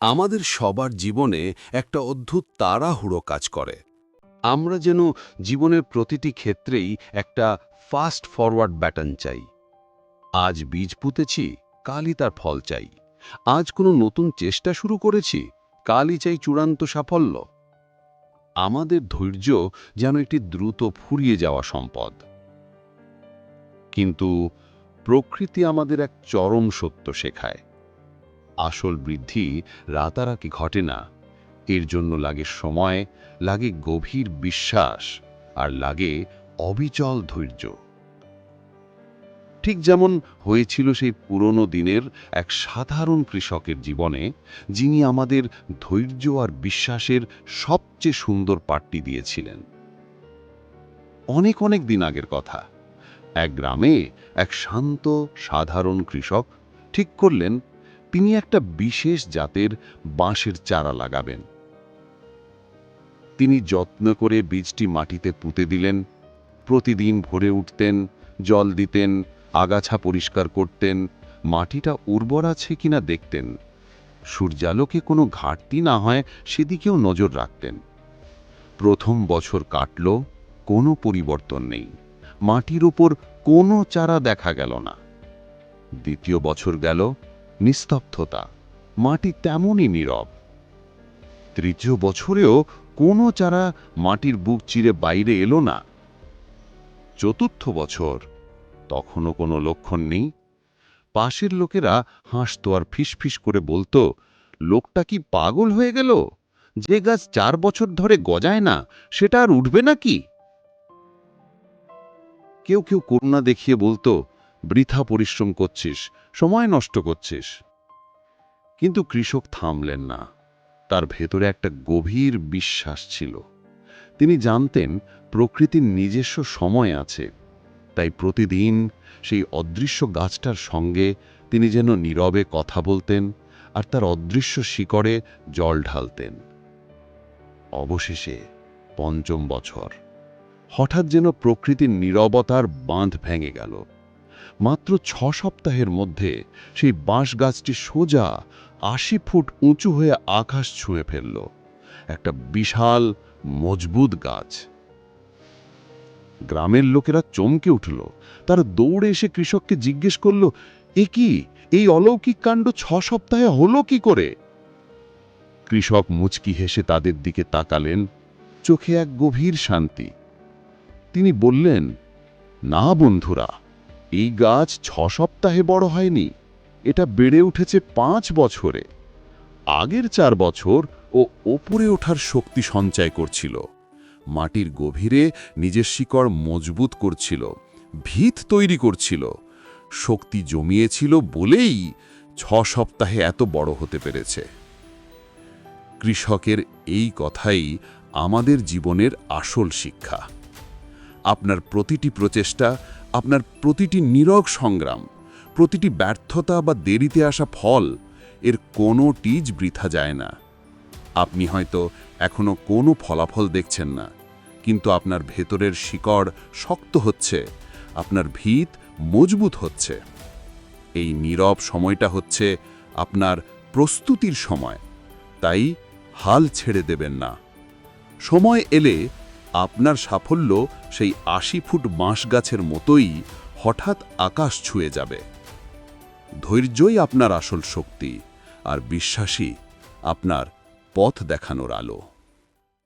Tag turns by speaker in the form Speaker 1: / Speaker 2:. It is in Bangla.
Speaker 1: আমাদের সবার জীবনে একটা অদ্ভুত তাড়াহুড়ো কাজ করে। আমরা যেন জীবনের প্রতিটি ক্ষেত্রেই একটা ফাস্ট ফরওয়ার্ড ব্যাটন চাই। আজ বীজ পুঁতেছি, কালই তার ফল চাই। আজ কোনো নতুন চেষ্টা শুরু করেছি, কালই চাই চূড়ান্ত সাফল্য। আমাদের ধৈর্য যেন একটি দ্রুত ফুরিয়ে যাওয়া সম্পদ। কিন্তু প্রকৃতি আমাদের এক চরম সত্য শেখায়। আসল বৃদ্ধি রাতারাতি ঘটে না। এর জন্য লাগে সময়, লাগে গভীর বিশ্বাস আর লাগে অবিচল ধৈর্য। ঠিক যেমন হয়েছিল সেই পুরনো দিনের এক সাধারণ কৃষকের জীবনে, যিনি আমাদের ধৈর্য আর বিশ্বাসের সবচেয়ে সুন্দর পাঠটি দিয়েছিলেন। অনেক অনেক দিন আগের কথা। এক গ্রামে এক শান্ত, সাধারণ কৃষক ঠিক করলেন তিনি একটা বিশেষ জাতের বাঁশের চারা লাগাবেন। তিনি যত্ন করে বীজটি মাটিতে পুঁতে দিলেন, প্রতিদিন ভোরে উঠতেন, জল দিতেন, আগাছা পরিষ্কার করতেন, মাটিটা উর্বর আছে কিনা দেখতেন, সূর্যালোকে কোনো ঘাটতি না হয় সেদিকেও নজর রাখতেন। প্রথম বছর কাটল, কোনো পরিবর্তন নেই, মাটির উপর কোনো চারা দেখা গেল না। দ্বিতীয় বছর গেল নিস্তব্ধতা, মাটি তেমনই নীরব। তৃতীয় বছরেও কোনো চারা মাটির বুক চিরে বাইরে এলো না। চতুর্থ বছর, তখনও কোনো লক্ষণ নেই। পাশের লোকেরা হাসতো আর ফিসফিস করে বলতো, লোকটা কি পাগল হয়ে গেল? যে গাছ চার বছর ধরে গজায় না, সেটা আর উঠবে নাকি? কেউ কেউ করুণা দেখিয়ে বলতো বৃথা পরিশ্রম করছিস, সময় নষ্ট করছিস। কিন্তু কৃষক থামলেন না। তার ভেতরে একটা গভীর বিশ্বাস ছিল। তিনি জানতেন প্রকৃতির নিজস্ব সময় আছে। তাই প্রতিদিন সেই অদৃশ্য গাছটার সঙ্গে তিনি যেন নীরবে কথা বলতেন আর তার অদৃশ্য শিকড়ে জল ঢালতেন। অবশেষে পঞ্চম বছর। হঠাৎ যেন প্রকৃতির নীরবতার বাঁধ ভেঙে গেল। মাত্র ছ সপ্তাহের মধ্যে সেই বাঁশ গাছটি সোজা আশি ফুট উঁচু হয়ে আকাশ ছুঁয়ে ফেলল। একটা বিশাল, মজবুত গাছ। গ্রামের লোকেরা চমকে উঠল। তারা দৌড়ে এসে কৃষককে জিজ্ঞেস করল, এ কি? এই অলৌকিক কাণ্ড ছ সপ্তাহে হলো কি করে? কৃষক মুচকি হেসে তাদের দিকে তাকালেন। চোখে এক গভীর শান্তি। তিনি বললেন, না বন্ধুরা এই গাছ ছ সপ্তাহে বড় হয়নি, এটা বেড়ে উঠেছে পাঁচ বছরে। আগের চার বছর ও ওপরে ওঠার শক্তি সঞ্চয় করছিল। মাটির গভীরে নিজের শিকড় মজবুত করছিল, ভিত তৈরি করছিল। শক্তি জমিয়েছিল বলেই ছ সপ্তাহে এত বড় হতে পেরেছে। কৃষকের এই কথাই আমাদের জীবনের আসল শিক্ষা। আপনার প্রতিটি প্রচেষ্টা আপনার প্রতিটি নীরব সংগ্রাম, প্রতিটি ব্যর্থতা বা দেরিতে আসা ফল, এর কোনো টিজ বৃথা যায় না। আপনি হয়তো এখনও কোনো ফলাফল দেখছেন না, কিন্তু আপনার ভেতরের শিকড় শক্ত হচ্ছে, আপনার ভিত মজবুত হচ্ছে। এই নীরব সময়টা হচ্ছে আপনার প্রস্তুতির সময়, তাই হাল ছেড়ে দেবেন না। সময় এলে আপনার সাফল্য সেই আশি ফুট বাঁশ গাছের মতোই হঠাৎ আকাশ ছুঁয়ে যাবে। ধৈর্যই আপনার আসল শক্তি, আর বিশ্বাসী আপনার পথ দেখানোর আলো।